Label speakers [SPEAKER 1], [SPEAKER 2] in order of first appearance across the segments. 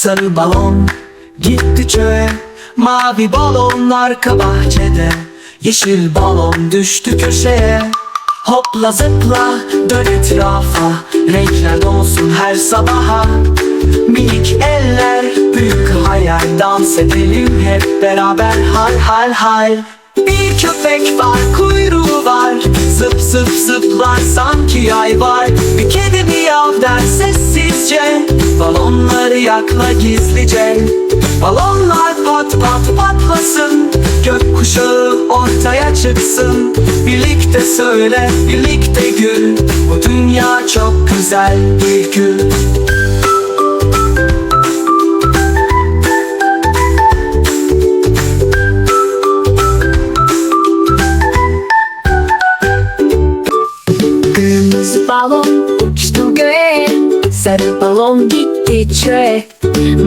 [SPEAKER 1] sarı balon. Gitti çöğe Mavi balon arka bahçede. Yeşil balon düştü köşeye. Hopla zıpla dön etrafa. Renkler dolsun her sabaha. Minik eller büyük hayal. Dans edelim hep beraber. Hal hal hal Bir köpek var kuyruğu var. Zıp zıp zıplar sanki yay var. Bir kedi Yakla gizlice Balonlar pat pat patlasın. Gökkuşağı ortaya çıksın. Birlikte söyle, birlikte gül. Bu dünya çok güzel bir gün
[SPEAKER 2] Kırmızı balon uçtu göğe. Sarı balon gitti çöğe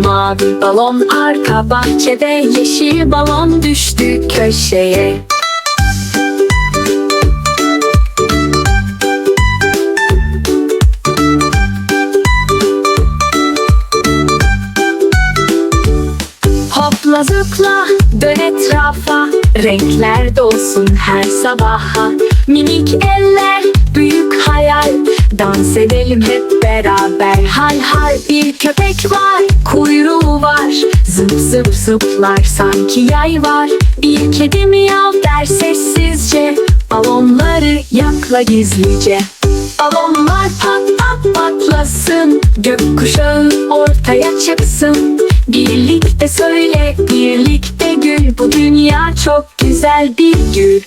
[SPEAKER 2] Mavi balon arka bahçede Yeşil balon düştü köşeye. Hopla zıpla dön etrafa Renkler dolsun her sabaha. Minik eller büyük hayal Dans edelim hep beraber. Hal hal bir köpek var Kuyruğu var. Zıp zıp zıplar sanki yay var. Bir kedi miyav der sessizce. Balonları yakla gizlice. Balonlar pat pat patlasın Gökkuşağı ortaya çıksın. Birlikte söyle, birlikte gül. Bu dünya çok güzel bir gül